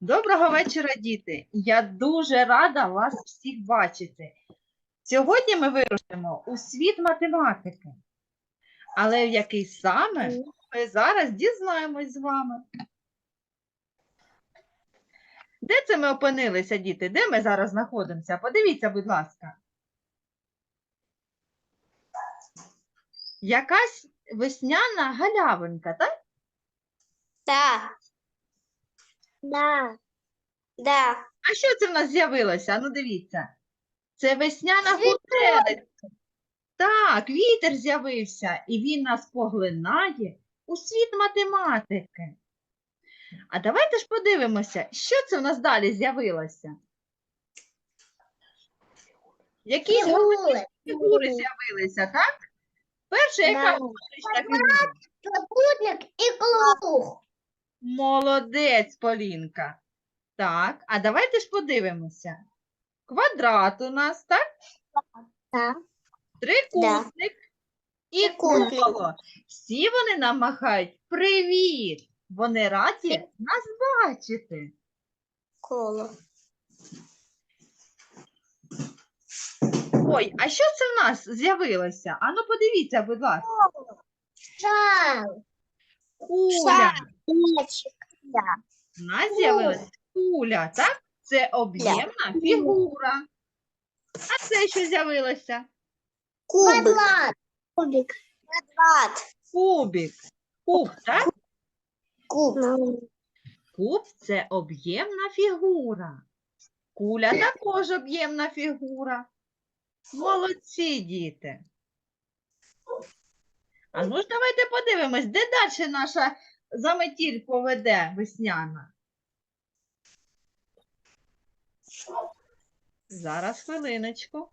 Доброго вечора, діти! Я дуже рада вас всіх бачити. Сьогодні ми вирушимо у світ математики. Але в який саме ми зараз дізнаємось з вами. Де це ми опинилися, діти? Де ми зараз знаходимося? Подивіться, будь ласка. Якась весняна галявинка, так? Да. Да. Да. А що це в нас з'явилося? Ну, дивіться. Це весняна гуделиця. Так, вітер з'явився, і він нас поглинає у світ математики. А давайте ж подивимося, що це в нас далі з'явилося. Якісь Фігури. фігури з'явилися, так? Перша яка Да. геометрична фігура? Трикутник і круг. Молодець, Полінка. Так, а давайте ж подивимося. Квадрат у нас, так? Так. Трикутник і коло. Всі вони нам махають привіт. Вони раді нас бачити. Коло. Ой, а що це в нас з'явилося? Ану, подивіться, будь ласка. Шар. Куля. Мячик. У нас з'явилася куля, так? Це об'ємна фігура. А це що з'явилося? Кубик. Кубик. Квадрат. Кубик. Куб, так? Куб. Куб це об'ємна фігура. Куля також об'ємна фігура. Молодці, діти. А ну ж давайте подивимось, де далі наша заметіль поведе весняна. Зараз хвилиночку.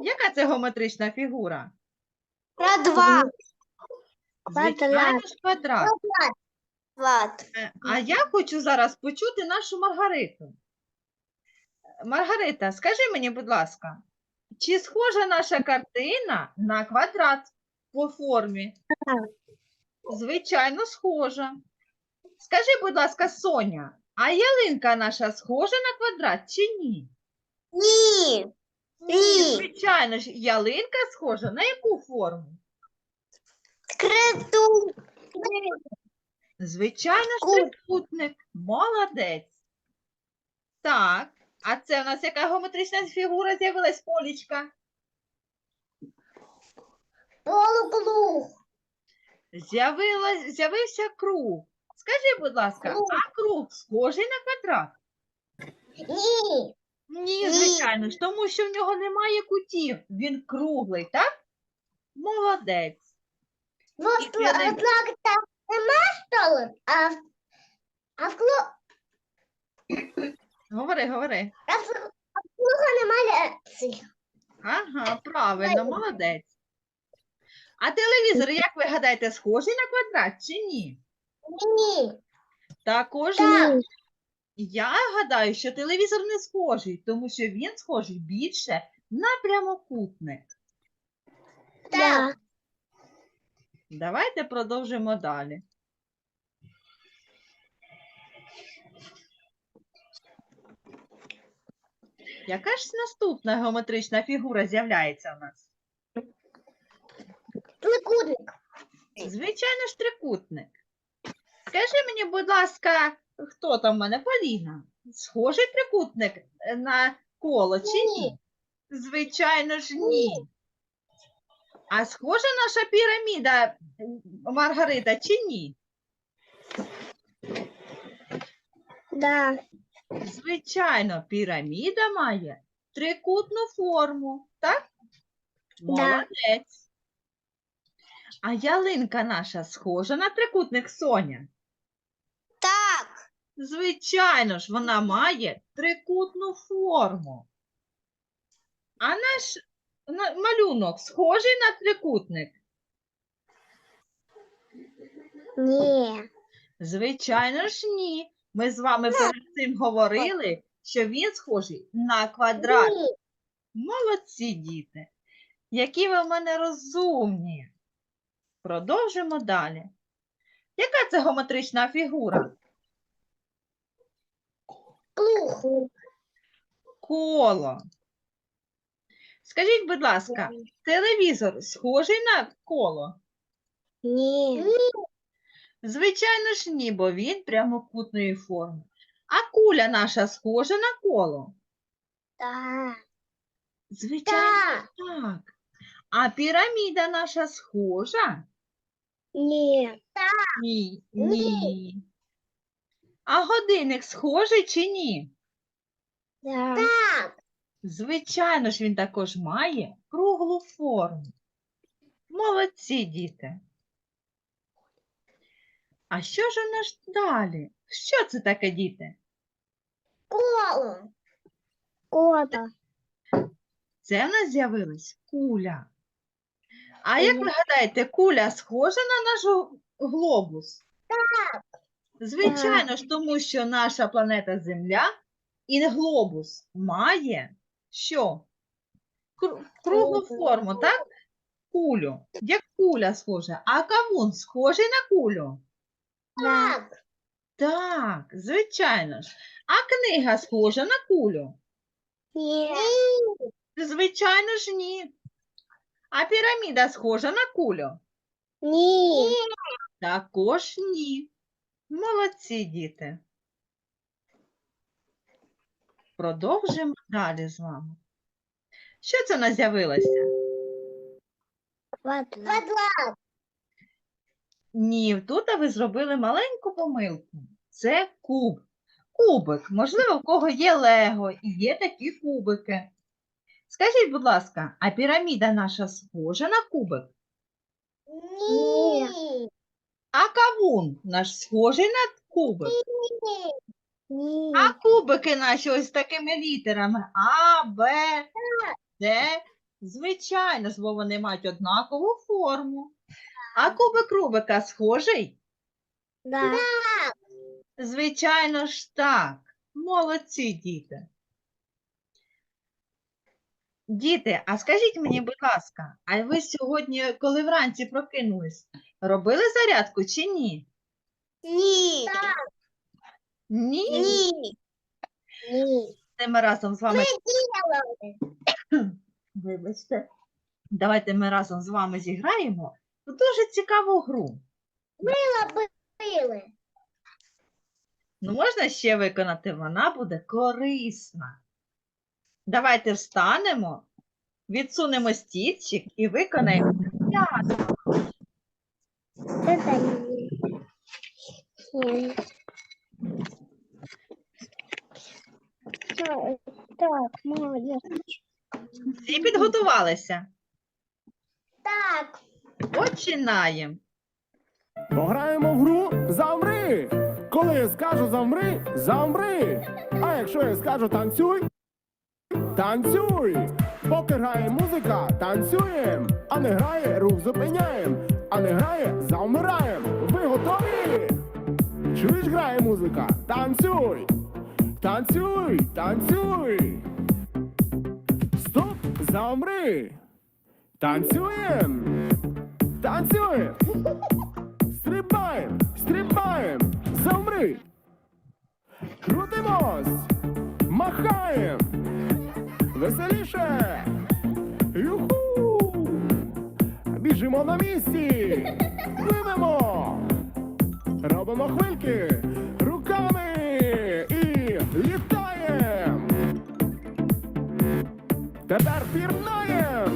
Яка це геометрична фігура? Квадрат. Звичайно ж квадрат. Квадрат. Е, А я хочу зараз почути нашу Маргариту. Маргарита, скажи мені, будь ласка, чи схожа наша картина на квадрат по формі? Звичайно, схожа. Скажи, будь ласка, Соня, а ялинка наша схожа на квадрат чи ні? Ні. Ні. Звичайно ж, ялинка схожа на яку форму? Криту. Звичайно ж, Куб. трикутник. Молодець. Так, а це у нас яка геометрична фігура з'явилась, Полічка? Полукруг. З'явилась, з'явився круг. Скажи, будь ласка, Круг. а круг схожий на квадрат? Ні. Ні, Ні. звичайно ж, тому що в нього немає кутів. Він круглий, так? Молодець. Ну, І что, пианино. однако там нема столу, а, в- а в клу- Говори, говори. а в а в круга нема лекцій. Ага, правильно, молодець. А телевізор, як ви гадаєте, схожий на квадрат чи ні? Ні. Також Так. Я гадаю, що телевізор не схожий, тому що він схожий більше на прямокутник. Так. Давайте продовжимо далі. Яка ж наступна геометрична фігура з'являється у нас? Трикутник. Звичайно ж, трикутник. Скажи мені, будь ласка, хто там в мене? Поліна. Схожий трикутник на коло чи? Ні. Звичайно ж, ні. А схожа наша піраміда, Маргарита, чи ні? Да. Звичайно, піраміда має трикутну форму, так? Да. Молодець. А ялинка наша схожа на трикутник Соня? Так. Звичайно ж, вона має трикутну форму. А наш малюнок схожий на трикутник? Ні. Звичайно ж, ні. Ми з вами перед цим говорили, що він схожий на квадрат. Ні. Молодці, діти. Які ви в мене розумні. Продовжимо далі. Яка це геометрична фігура? Круг. Коло. Скажіть, будь ласка, телевізор схожий на коло? Ні. Звичайно ж ні, бо він прямокутної форми. А куля наша схожа на коло? Так. Звичайно, Так. так. А піраміда наша схожа? Ні. Ні. Ні. Ні. А годинник схожий чи ні? Так. Звичайно ж, він також має круглу форму. Молодці, діти. А що ж у нас далі? Що це таке, діти? Коло. Кота. Це в нас з'явилась куля. А як ви гадаєте, куля схожа на наш глобус? Так. Звичайно ж, тому що наша планета Земля і глобус має що? Круглу форму, так? Кулю. Як куля схожа, а кавун схожий на кулю? Так. Так, звичайно ж. А книга схожа на кулю? Ні. Звичайно ж, ні. А піраміда схожа на кулю? Ні. Також ні. Молодці, діти. Продовжимо далі з вами. Що це в нас з'явилося? Квадрат. Ні, тут ви зробили маленьку помилку. Це куб. Кубик. Можливо, в кого є лего і є такі кубики. Скажіть, будь ласка, а піраміда наша схожа на кубик? Ні. А кавун наш схожий на кубик? Ні. А кубики наші ось такими літерами А, Б, Д. Звичайно бо вони мають однакову форму. А кубик Рубика схожий? Да. Звичайно ж так. Молодці, діти. Діти, а скажіть мені, будь ласка, а ви сьогодні, коли вранці прокинулись, робили зарядку чи ні? Ні. Ні? Ні. Ні. Давайте Ми разом з вами. Вибачте. Давайте ми разом з вами зіграємо в дуже цікаву гру. Били. Ну, можна ще виконати, вона буде корисна. Давайте встанемо, відсунемо стільчик і виконаємо. Так, Так, молодець. Всі підготувалися? Так. Починаємо. Пограємо в гру Замри. Коли я скажу замри, замри. А якщо я скажу танцюй, танцюй. Поки грає музика, танцюєм. А не грає, рух зупиняєм. А не грає, замираєм. Ви готові? Чуєш, грає музика? Танцюй. Танцюй, танцюй. Стоп, замри. Танцюєм. Танцюєм. Стрибаєм, стрибаєм, замри. Крутимось, махаєм. Веселіше. Юху. Біжимо на місці. Пливемо. Робимо хвильки руками і літаєм. Тепер пірнаєм.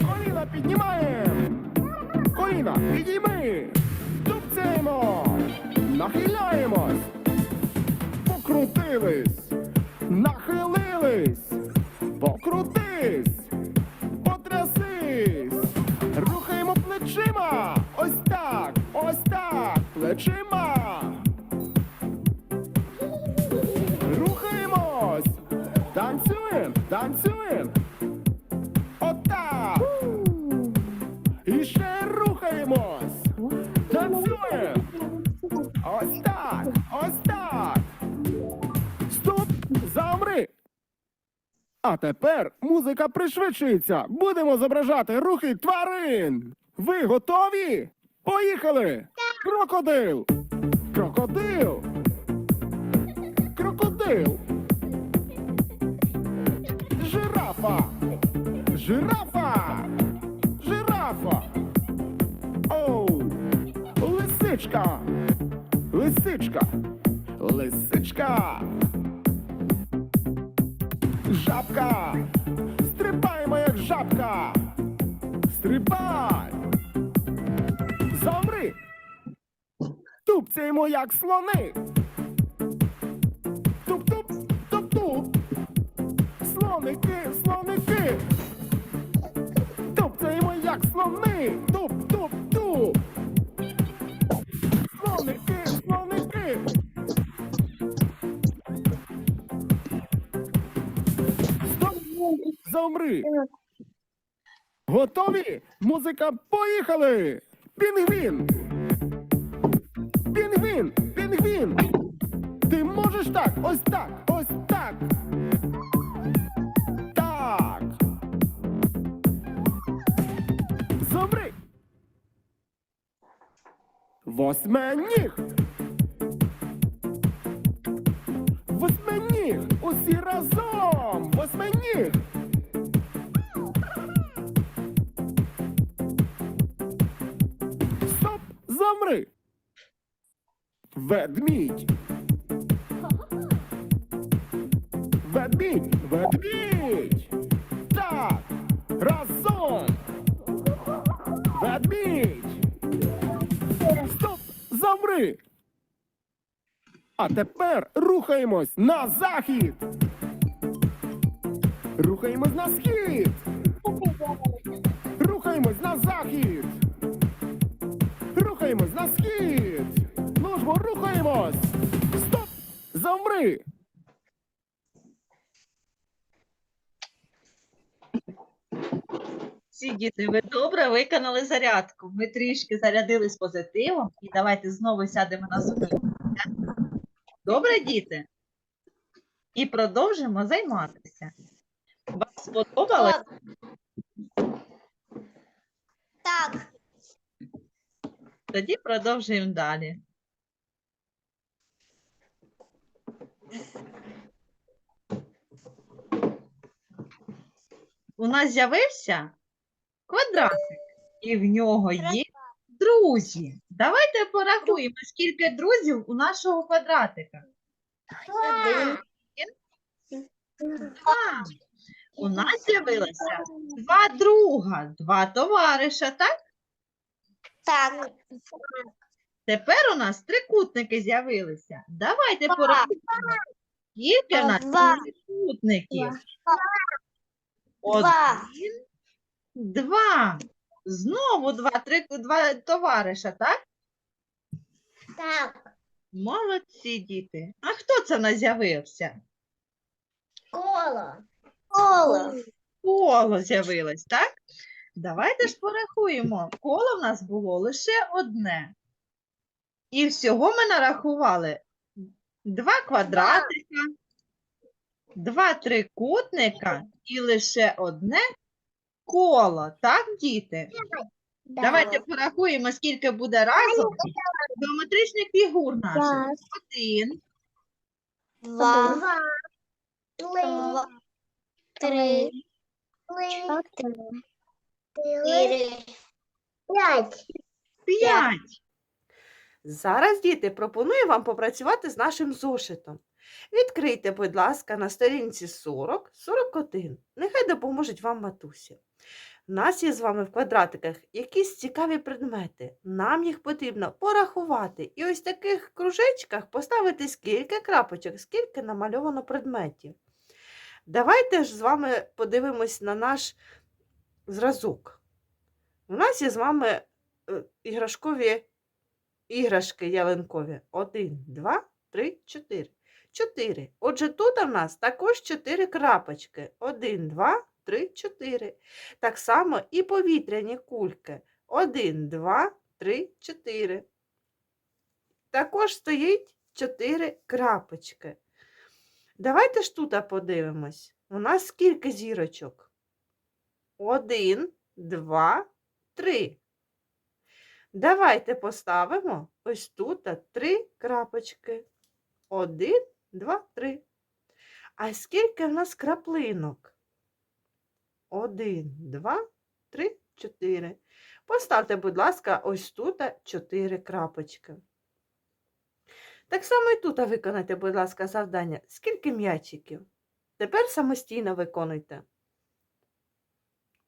Коліна піднімаємо. Коліна, підійми. Тупцяємо. Нахиляємось. Покрутились. Танцюємо. Отак. І ще рухаємось. Танцюємо. Ось так. Ось так. Стоп. Замри. А тепер музика пришвидшується. Будемо зображати рухи тварин. Ви готові? Поїхали! Крокодил! Крокодил! Крокодил! Жирафа! Жирафа! Оу! Лисичка! Лисичка! Лисичка! Жабка! Стрибаємо, як жабка! Стрибай! Замри! Тупцяємо, як слони! Туп-туп, туп-туп! Слоники, слоники! Як слони! Туп-туп-туп! Слоники, слоники! Стоп! Замри! Готові? Музика, поїхали! Пінгвін! Пінгвін! Пінгвін! Ти можеш так, ось так, ось. Так. Восьминіг. Восьминіг. Усі разом. Восьминіг. Стоп! Замри! Ведмідь! Ведмідь! Ведмідь! А тепер рухаємось на захід! Рухаємось на схід! Рухаємось на захід! Рухаємось на схід! Ну ж бо рухаємось! Стоп! Замри! Всі діти, ви добре виконали зарядку. Ми трішки зарядились позитивом і давайте знову сядемо на зупинку. Добре, діти? І продовжимо займатися. Вам сподобалось? Так. Тоді продовжуємо далі. У нас з'явився квадратик, і в нього є друзі. Давайте порахуємо, скільки друзів у нашого квадратика. Один. Два. У нас з'явилося два друга, два товариша, так? Так. Тепер у нас трикутники з'явилися. Давайте порахуємо. Скільки в нас Два. трикутників? Два. Один, два. Знову два, три, два товариша, так? Так. Молодці, діти. А хто це в нас з'явився? Коло. Коло. Коло з'явилось, так? Давайте ж порахуємо. Коло в нас було лише одне. І всього ми нарахували два квадратика, два трикутника і лише одне коло. Так, діти? Давайте порахуємо, скільки буде разом геометричних фігур наших. Так. Один, Два. Два. Три. Чотири. П'ять. п'ять. Зараз, діти, пропоную вам попрацювати з нашим зошитом. Відкрийте, будь ласка, на сторінці 40, 41. Нехай допоможуть вам матусі. У нас є з вами в квадратиках якісь цікаві предмети. Нам їх потрібно порахувати і ось в таких кружечках поставити скільки крапочок, скільки намальовано предметів. Давайте ж з вами подивимось на наш зразок. У нас є з вами е, іграшкові іграшки ялинкові. Один, два, три, чотири. Чотири. Отже, тут у нас також чотири крапочки. Один, два, три, чотири. Так само і повітряні кульки. Один, два, три, чотири. Також стоїть чотири крапочки. Давайте ж тут подивимось. У нас скільки зірочок? Один, два, три. Давайте поставимо ось тут три крапочки. Один, два, три. А скільки в нас краплинок? Один, два, три, чотири. Поставте, будь ласка, ось тут чотири крапочки. Так само і тут виконайте, будь ласка, завдання. Скільки м'ячиків? Тепер самостійно виконуйте.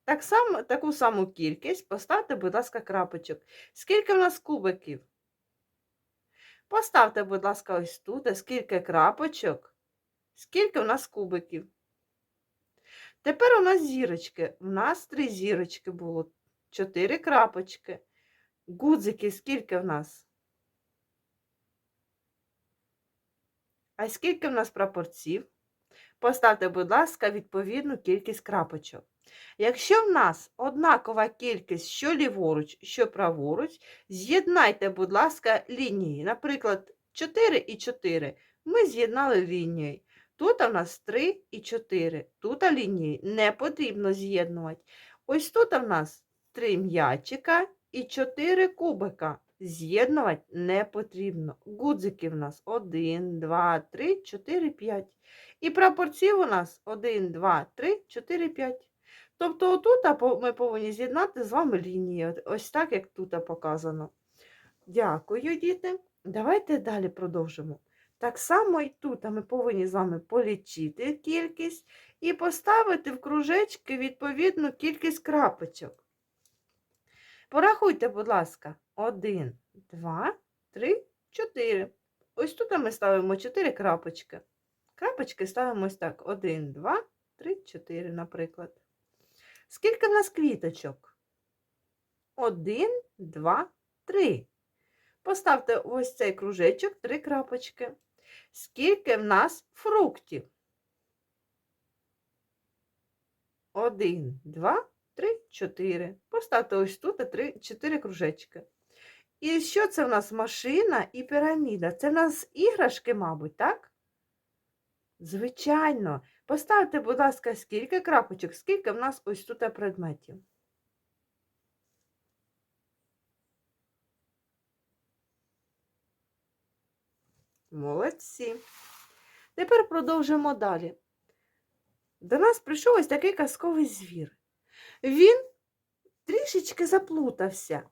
Так само, таку саму кількість поставте, будь ласка, крапочок. Скільки в нас кубиків? Поставте, будь ласка, ось тут, скільки крапочок, скільки в нас кубиків. Тепер у нас зірочки. У нас три зірочки було, чотири крапочки. Гудзики скільки в нас? А скільки в нас прапорців? Поставте, будь ласка, відповідну кількість крапочок. Якщо в нас однакова кількість що ліворуч, що праворуч, з'єднайте, будь ласка, лінії. Наприклад, 4 і 4 ми з'єднали лінією. Тут у нас 3 і 4. Тут лінії не потрібно з'єднувати. Ось тут у нас 3 м'ячика і 4 кубика. З'єднувати не потрібно. Гудзики в нас 1, 2, 3, 4, 5. І прапорців у нас 1, 2, 3, 4, 5. Тобто отут ми повинні з'єднати з вами лінії. Ось так, як тут показано. Дякую, діти. Давайте далі продовжимо. Так само і тут ми повинні з вами полічити кількість і поставити в кружечки відповідну кількість крапочок. Порахуйте, будь ласка, 1, 2, 3, 4. Ось тут ми ставимо 4 крапочки. Крапочки ставимо ось так: 1, 2, 3, 4, наприклад. Скільки в нас квіточок? 1, 2, 3. Поставте ось цей кружечок, 3 крапочки. Скільки в нас фруктів? 1, 2, 3, 4. Поставте ось тут 3, 4 кружечки. І що це в нас машина і піраміда? Це в нас іграшки, мабуть, так? Звичайно. Поставте, будь ласка, скільки крапочок, скільки в нас ось тут предметів. Молодці. Тепер продовжимо далі. До нас прийшов ось такий казковий звір. Він трішечки заплутався.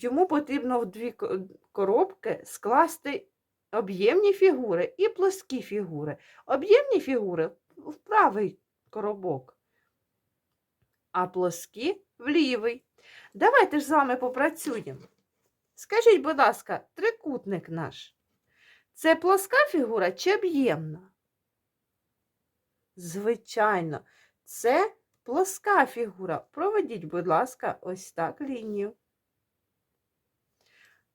Йому потрібно в дві коробки скласти об'ємні фігури і плоскі фігури. Об'ємні фігури в правий коробок, а плоскі в лівий. Давайте ж з вами попрацюємо. Скажіть, будь ласка, трикутник наш. Це плоска фігура чи об'ємна? Звичайно, це плоска фігура. Проведіть, будь ласка, ось так лінію.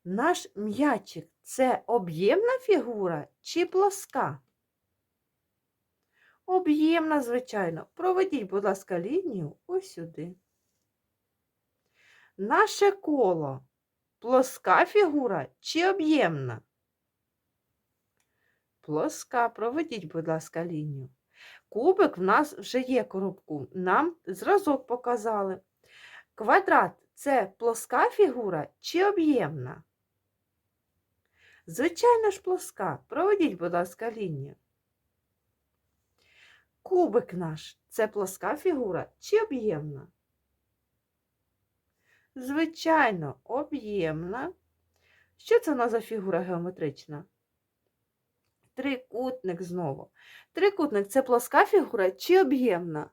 Наш м'ячик це об'ємна фігура чи плоска? Об'ємна, звичайно. Проведіть, будь ласка, лінію ось сюди. Наше коло плоска фігура чи об'ємна? Плоска. Проведіть, будь ласка, лінію. Кубик в нас вже є коробку. Нам зразок показали. Квадрат це плоска фігура чи об'ємна? Звичайно ж плоска. Проведіть, будь ласка, лінію. Кубик наш це плоска фігура чи об'ємна? Звичайно, об'ємна. Що це у нас за фігура геометрична? Трикутник знову. Трикутник це плоска фігура чи об'ємна?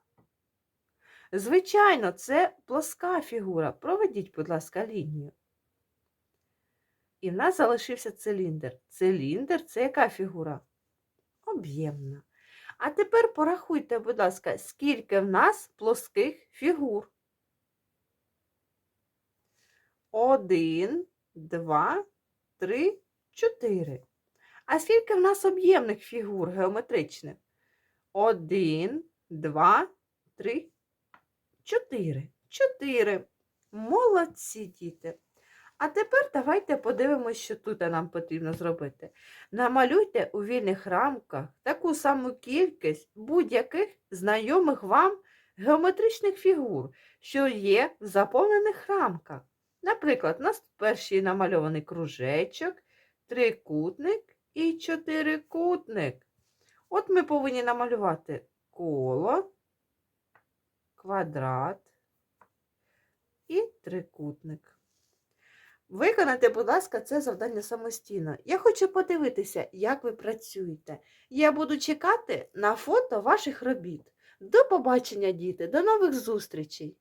Звичайно, це плоска фігура. Проведіть, будь ласка, лінію. І в нас залишився циліндр. Циліндр це яка фігура? Об'ємна. А тепер порахуйте, будь ласка, скільки в нас плоских фігур. Один, два, три, чотири. А скільки в нас об'ємних фігур геометричних? Один, два, три, чотири. Чотири. Молодці діти. А тепер давайте подивимося, що тут нам потрібно зробити. Намалюйте у вільних рамках таку саму кількість будь-яких знайомих вам геометричних фігур, що є в заповнених рамках. Наприклад, у нас перший намальований кружечок, трикутник і чотирикутник. От ми повинні намалювати коло, квадрат і трикутник. Виконайте, будь ласка, це завдання самостійно. Я хочу подивитися, як ви працюєте. Я буду чекати на фото ваших робіт. До побачення, діти, до нових зустрічей!